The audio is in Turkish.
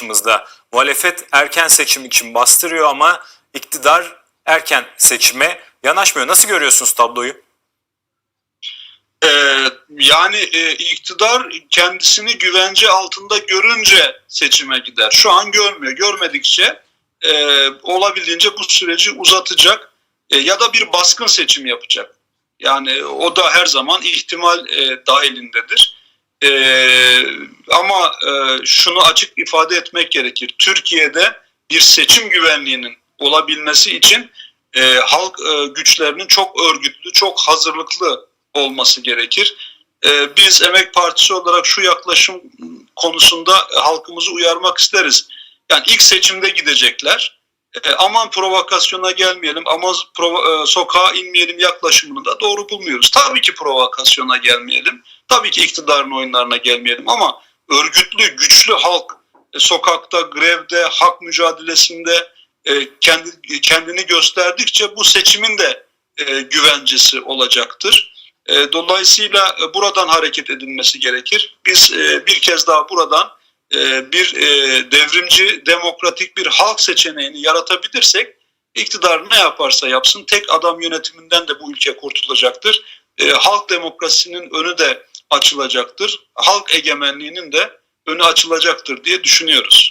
karşımızda. Muhalefet erken seçim için bastırıyor ama iktidar erken seçime yanaşmıyor. Nasıl görüyorsunuz tabloyu? Ee, yani e, iktidar kendisini güvence altında görünce seçime gider. Şu an görmüyor. Görmedikçe e, olabildiğince bu süreci uzatacak e, ya da bir baskın seçim yapacak. Yani o da her zaman ihtimal e, dahilindedir. E, ama e, şunu açık ifade etmek gerekir. Türkiye'de bir seçim güvenliğinin olabilmesi için e, halk e, güçlerinin çok örgütlü, çok hazırlıklı olması gerekir. E, biz Emek Partisi olarak şu yaklaşım konusunda halkımızı uyarmak isteriz. Yani ilk seçimde gidecekler. E, aman provokasyona gelmeyelim, aman provo- e, sokağa inmeyelim yaklaşımını da doğru bulmuyoruz. Tabii ki provokasyona gelmeyelim. Tabii ki iktidarın oyunlarına gelmeyelim ama örgütlü, güçlü halk e, sokakta, grevde, hak mücadelesinde e, kendi, kendini gösterdikçe bu seçimin de e, güvencesi olacaktır. E, dolayısıyla e, buradan hareket edilmesi gerekir. Biz e, bir kez daha buradan bir e, devrimci, demokratik bir halk seçeneğini yaratabilirsek iktidar ne yaparsa yapsın tek adam yönetiminden de bu ülke kurtulacaktır. E, halk demokrasinin önü de açılacaktır. Halk egemenliğinin de önü açılacaktır diye düşünüyoruz.